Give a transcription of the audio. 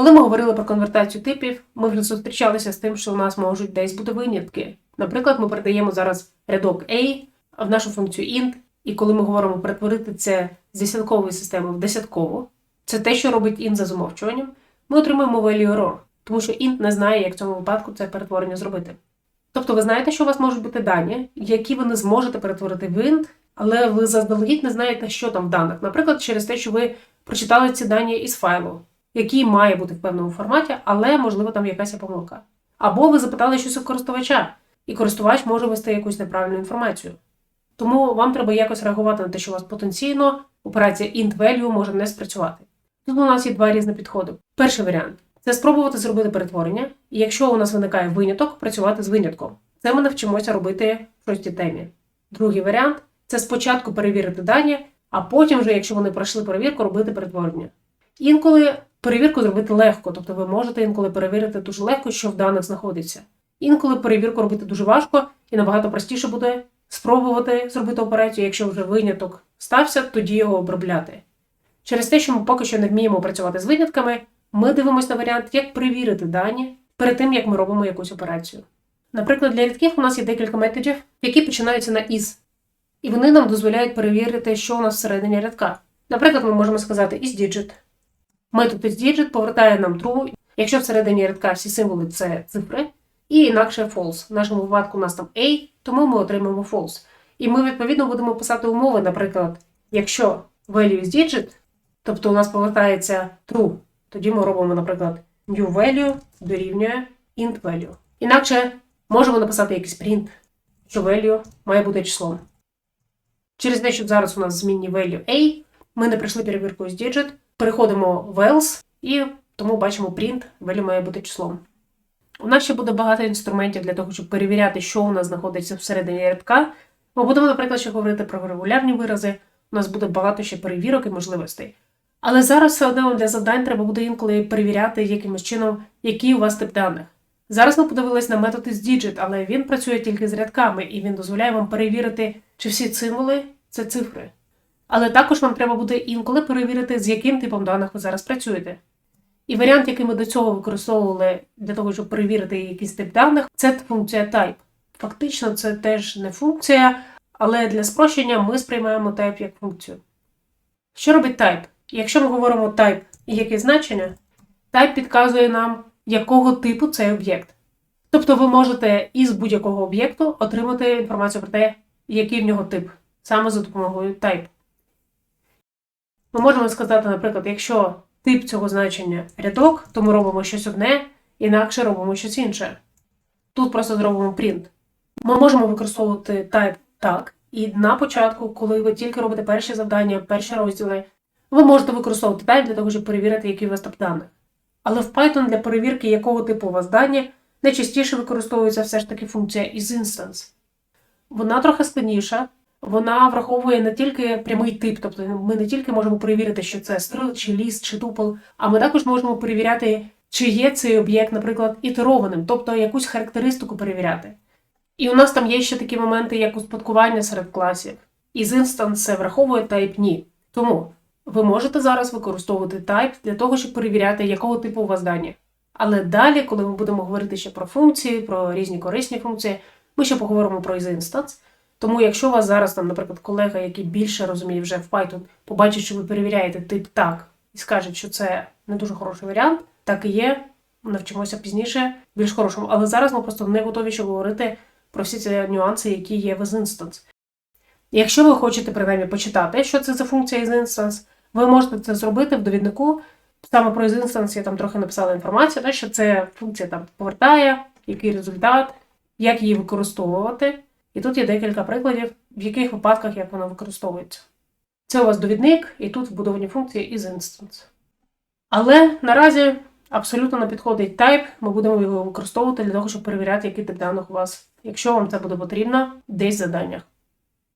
Коли ми говорили про конвертацію типів, ми вже зустрічалися з тим, що у нас можуть десь бути винятки. Наприклад, ми передаємо зараз рядок A в нашу функцію int, і коли ми говоримо перетворити це з десяткової системи в десяткову, це те, що робить int за замовчуванням, ми отримуємо value error, тому що int не знає, як в цьому випадку це перетворення зробити. Тобто ви знаєте, що у вас можуть бути дані, які ви не зможете перетворити в int, але ви заздалегідь не знаєте, що там в даних. Наприклад, через те, що ви прочитали ці дані із файлу, який має бути в певному форматі, але можливо там якась помилка. Або ви запитали щось у користувача, і користувач може ввести якусь неправильну інформацію. Тому вам треба якось реагувати на те, що у вас потенційно операція int value може не спрацювати. Тут у нас є два різні підходи. Перший варіант це спробувати зробити перетворення, і якщо у нас виникає виняток, працювати з винятком. Це ми навчимося робити в шостій темі. Другий варіант це спочатку перевірити дані, а потім, вже, якщо вони пройшли перевірку, робити перетворення. Інколи перевірку зробити легко, тобто ви можете інколи перевірити дуже легко, що в даних знаходиться. Інколи перевірку робити дуже важко і набагато простіше буде спробувати зробити операцію, якщо вже виняток стався, тоді його обробляти. Через те, що ми поки що не вміємо працювати з винятками, ми дивимося на варіант, як перевірити дані перед тим, як ми робимо якусь операцію. Наприклад, для рядків у нас є декілька методів, які починаються на is, і вони нам дозволяють перевірити, що у нас всередині рядка. Наприклад, ми можемо сказати isDigit. Метод isDigit повертає нам true, якщо всередині рядка всі символи це цифри, і інакше false. В нашому випадку у нас там A, тому ми отримаємо false. І ми, відповідно, будемо писати умови, наприклад, якщо value is digit, тобто у нас повертається true, тоді ми робимо, наприклад, new value дорівнює int value. Інакше можемо написати якийсь print, що value має бути числом. Через те, що зараз у нас змінні value A, ми не пройшли перевірку з digit, переходимо в else і тому бачимо print, value має бути числом. У нас ще буде багато інструментів для того, щоб перевіряти, що у нас знаходиться всередині рядка. Ми будемо, наприклад, ще говорити про регулярні вирази. У нас буде багато ще перевірок і можливостей. Але зараз все одно для завдань треба буде інколи перевіряти якимось чином, який у вас тип даних. Зараз ми подивились на метод із Digit, але він працює тільки з рядками, і він дозволяє вам перевірити, чи всі символи це цифри. Але також вам треба буде інколи перевірити, з яким типом даних ви зараз працюєте. І варіант, який ми до цього використовували для того, щоб перевірити якийсь тип даних, це функція type. Фактично, це теж не функція, але для спрощення ми сприймаємо type як функцію. Що робить type? Якщо ми говоримо type і яке значення, type підказує нам, якого типу цей об'єкт. Тобто ви можете із будь-якого об'єкту отримати інформацію про те, який в нього тип, саме за допомогою type. Ми можемо сказати, наприклад, якщо тип цього значення рядок, то ми робимо щось одне, інакше робимо щось інше. Тут просто зробимо print. Ми можемо використовувати type так, і на початку, коли ви тільки робите перші завдання, перші розділи, ви можете використовувати type для того, щоб перевірити, який у вас тип даних. Але в Python для перевірки, якого типу у вас дані, найчастіше використовується все ж таки функція isInstance. Вона трохи складніша, вона враховує не тільки прямий тип, тобто ми не тільки можемо перевірити, що це стрил, чи ліст, чи тупл, а ми також можемо перевіряти, чи є цей об'єкт, наприклад, ітерованим, тобто якусь характеристику перевіряти. І у нас там є ще такі моменти, як успадкування серед класів. Із інстанс враховує type ні. Тому ви можете зараз використовувати type для того, щоб перевіряти, якого типу у вас дані. Але далі, коли ми будемо говорити ще про функції, про різні корисні функції, ми ще поговоримо про isInstance. Тому, якщо у вас зараз, там, наприклад, колега, який більше розуміє вже в Python, побачить, що ви перевіряєте тип так, і скаже, що це не дуже хороший варіант, так і є. Навчимося пізніше більш хорошому. Але зараз ми просто не готові ще говорити про всі ці нюанси, які є в isInstance. Якщо ви хочете принаймні почитати, що це за функція isInstance, ви можете це зробити в довіднику. Саме про isInstance я там трохи написала інформацію, що це функція там повертає, який результат, як її використовувати. І тут є декілька прикладів, в яких випадках як вона використовується. Це у вас довідник, і тут вбудовані функції isInstance. Але наразі абсолютно не підходить type, ми будемо його використовувати для того, щоб перевіряти, який тип даних у вас, якщо вам це буде потрібно, десь в заданнях.